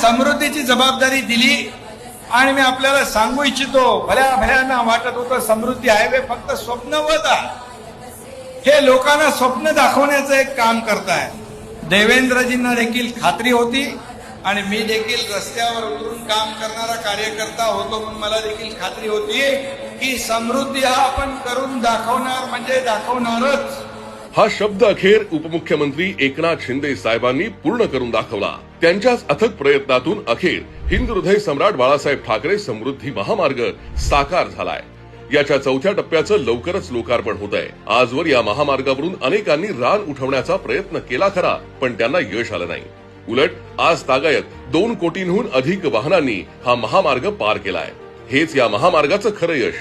समृद्धीची जबाबदारी दिली आणि मी आपल्याला सांगू इच्छितो भल्या भल्यांना वाटत होतं समृद्धी हायवे फक्त स्वप्नवत आहे. हे लोकांना स्वप्न दाखवण्याचं एक काम करताय. देवेंद्रजींना देखील खात्री होती आणि मी देखील रस्त्यावर उतरून काम करणारा कार्यकर्ता होतो म्हणून मला देखील खात्री होती की समृद्धी हा आपण करून दाखवणार म्हणजे दाखवणारच. हा शब्द अखेर उपमुख्यमंत्री एकनाथ शिंदे साहेबांनी पूर्ण करून दाखवला. त्यांच्याच अथक प्रयत्नातून अखेर हिंद हृदय सम्राट बाळासाहेब ठाकरे समृद्धी महामार्ग साकार झालाय. याच्या चौथ्या टप्प्याचं लवकरच लोकार्पण होत आहे आजवर या महामार्गावरून अनेकांनी रान उठवण्याचा प्रयत्न केला खरा पण त्यांना यश आलं नाही. उलट आज तागायत दोन कोटींहून अधिक वाहनांनी हा महामार्ग पार केलाय. हेच या महामार्गाचं खरं यश.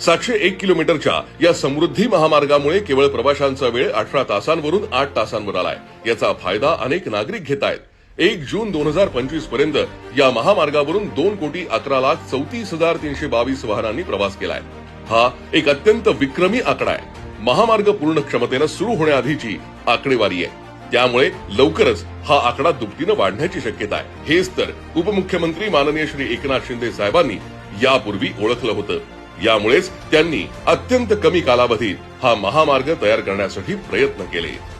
सातशे एक किलोमीटरच्या या समृद्धी महामार्गामुळे केवळ प्रवाशांचा वेळ अठरा तासांवरून आठ तासांवर आलाय. याचा फायदा अनेक नागरिक घेत आहेत. एक जून दोन हजार पंचवीसपर्यंत या महामार्गावरून दोन कोटी अकरा लाख चौतीस हजार तीनशे बावीस वाहनांनी प्रवास केलाय. हा एक अत्यंत विक्रमी आकडा आहे. महामार्ग पूर्ण क्षमतेनं सुरू होण्याआधीची आकडेवारी आहे. त्यामुळे लवकरच हा आकडा दुपटीनं वाढण्याची शक्यता आहे. हेच तर उपमुख्यमंत्री माननीय श्री एकनाथ शिंदे साहेबांनी यापूर्वी ओळखलं होतं. यामुळेच त्यांनी अत्यंत कमी कालावधीत हा महामार्ग तयार करण्यासाठी प्रयत्न केले.